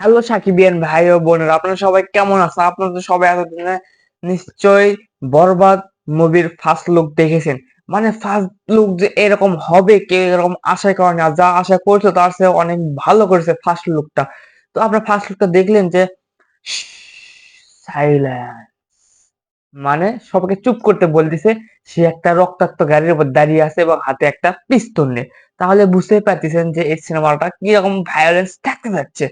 Hello সাকিবিয়ান ভাই ও বোনেরা, আপনারা সবাই কেমন আছেন? আপনারা তো সবাই এতদিনে নিশ্চয়ই বরবাদ মুভির ফার্স্ট লুক দেখেছেন। মানে ফার্স্ট লুক যে এরকম হবে কে, এরকম আশা করে না। যা আশা করছিল তার চেয়ে অনেক ভালো করেছে ফার্স্ট লুকটা তো আপনার ফার্স্ট লুকটা দেখলেন যে মানে সবাইকে চুপ করতে বলতেছে, সে একটা রক্তাক্ত গাড়ির উপর দাঁড়িয়ে আছে এবং হাতে একটা পিস্তল নিয়ে। তাহলে বুঝতে পারতেছেন যে এই সিনেমাটা কীরকম ভায়োলেন্স থাকতে যাচ্ছে।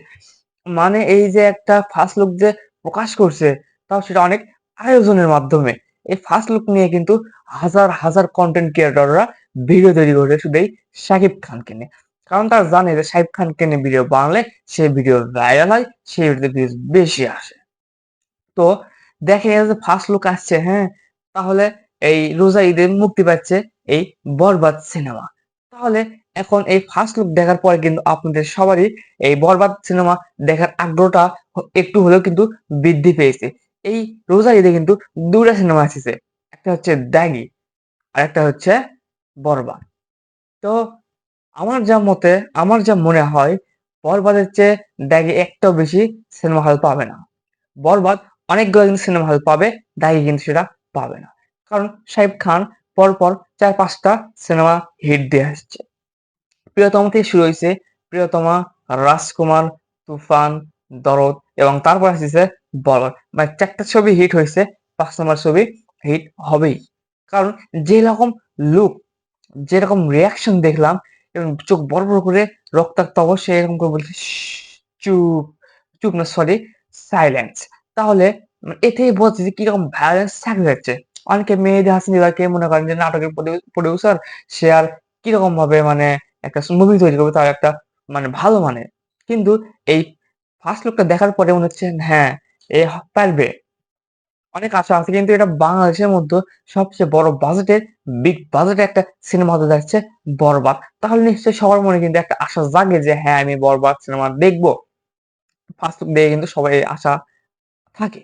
মানে এই যে একটা ফার্স্ট লুক যে প্রকাশ করছে, তাও সেটা অনেক আয়োজনের মাধ্যমে। এই ফার্স্ট লুক নিয়ে কিন্তু হাজার হাজার কন্টেন্ট ক্রিয়েটররা ভিডিও তৈরি করে শুধু এই শাকিব খানকে নিয়ে। কারণ তারা জানে যে শাকিব খানকে নিয়ে ভিডিও বানালে সেই ভিডিও ভাইরাল হয়, সেই ভিডিওতে ভিউজ বেশি আসে। তো দেখে যে ফার্স্ট লুক আসছে হ্যাঁ তাহলে এই রোজা ঈদে মুক্তি পাচ্ছে এই বরবাদ সিনেমা তাহলে এখন এই ফার্স্ট লুক দেখার পরে কিন্তু আপনাদের সবারই এই বরবাদ সিনেমা দেখার আগ্রহটা একটু হলেও কিন্তু বৃদ্ধি পেয়েছে। এই রোজা ঈদে কিন্তু দুটা সিনেমা আসছে, একটা হচ্ছে দাগি আর একটা হচ্ছে বরবাদ। তো আমার যা মতে, আমার যা মনে হয়, বরবাদের চেয়ে দাগি একটাও বেশি সিনেমা হল পাবে না। বরবাদ অনেকগুলো কিন্তু সিনেমা হল পাবে, দাগি কিন্তু সেটা পাবে না। কারণ শাহিব খান পরপর চার পাঁচটা সিনেমা হিট দিয়ে আসছে। প্রিয়তম থেকে শুরু হয়েছে প্রিয়তমা, রাজকুমার, তুফান, দরদ এবং তারপর আসছে বরবাদ মানে চারটা ছবি হিট হয়েছে, পাঁচ নম্বর ছবি হিট হবেই। কারণ যেরকম লুক যেরকম রিয়াকশন দেখলাম এবং চোখ বড় বড় করে রক্তাক্ত অবশ্যই এরকম করে বলছে চুপ চুপ না সরি সাইলেন্স তাহলে এতেই বলছে যে কীরকম ভ্যালেন্স থাকতে যাচ্ছে অনেকে মেয়েদের হাসিন কে মনে করেন যে নাটকের প্রডিউসার সে আর কীরকম ভাবে মানে একটা মুভি তৈরি করবে তার একটা মানে ভালো মানে। কিন্তু এই ফার্স্ট লুকটা দেখার পরে মনে হচ্ছে হ্যাঁ এ পারবে। অনেক আশা আছে, কিন্তু এটা বাংলাদেশের মধ্যে সবচেয়ে বড় বাজেটের বিগ বাজেটের একটা সিনেমা হতে যাচ্ছে বরবাদ। তাহলে নিশ্চয়ই সবার মনে কিন্তু একটা আশা জাগে যে হ্যাঁ আমি বরবাদ সিনেমা দেখব। ফার্স্ট লুক দেখে কিন্তু সবাই আশা থাকে।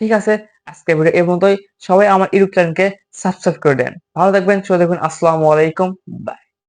ঠিক আছে আজকে ভিডিও এই পর্যন্তই। সবাই আমার ইউটিউব চ্যানেলকে সাবস্ক্রাইব করে দেন। ভালো থাকবেন সবাই দেখবেন আসসালামু আলাইকুম। বাই